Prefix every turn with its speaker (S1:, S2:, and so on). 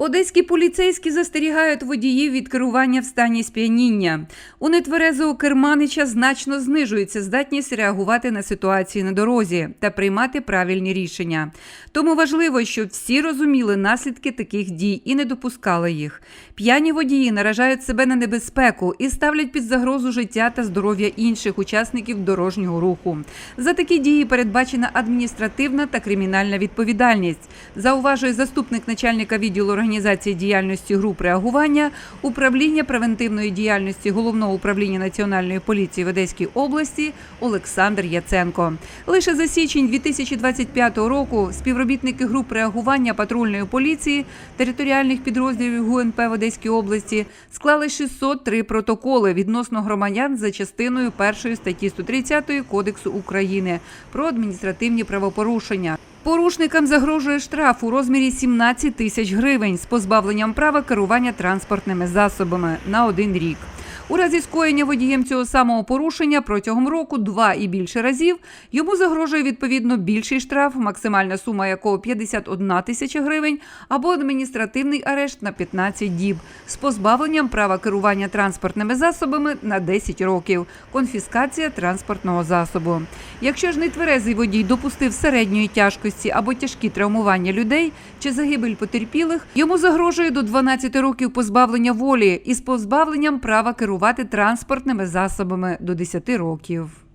S1: Одеські поліцейські застерігають водіїв від керування в стані сп'яніння. У нетверезого керманича значно знижується здатність реагувати на ситуації на дорозі та приймати правильні рішення. Тому важливо, щоб всі розуміли наслідки таких дій і не допускали їх. П'яні водії наражають себе на небезпеку і ставлять під загрозу життя та здоров'я інших учасників дорожнього руху. За такі дії передбачена адміністративна та кримінальна відповідальність, зауважує заступник начальника відділу організації діяльності груп реагування управління превентивної діяльності головного управління національної поліції в Одеській області Олександр Яценко. Лише за січень 2025 року співробітники груп реагування патрульної поліції територіальних підрозділів ГУНП в Одеській області склали 603 протоколи відносно громадян за частиною першої статті 130 Кодексу України про адміністративні правопорушення. Порушникам загрожує штраф у розмірі 17 тисяч гривень з позбавленням права керування транспортними засобами на один рік. У разі скоєння водієм цього самого порушення протягом року два і більше разів йому загрожує відповідно більший штраф, максимальна сума якого 51 тисяча гривень, або адміністративний арешт на 15 діб з позбавленням права керування транспортними засобами на 10 років, конфіскація транспортного засобу. Якщо ж нетверезий водій допустив середньої тяжкості або тяжкі травмування людей чи загибель потерпілих, йому загрожує до 12 років позбавлення волі із позбавленням права керувати транспортними засобами до 10 років.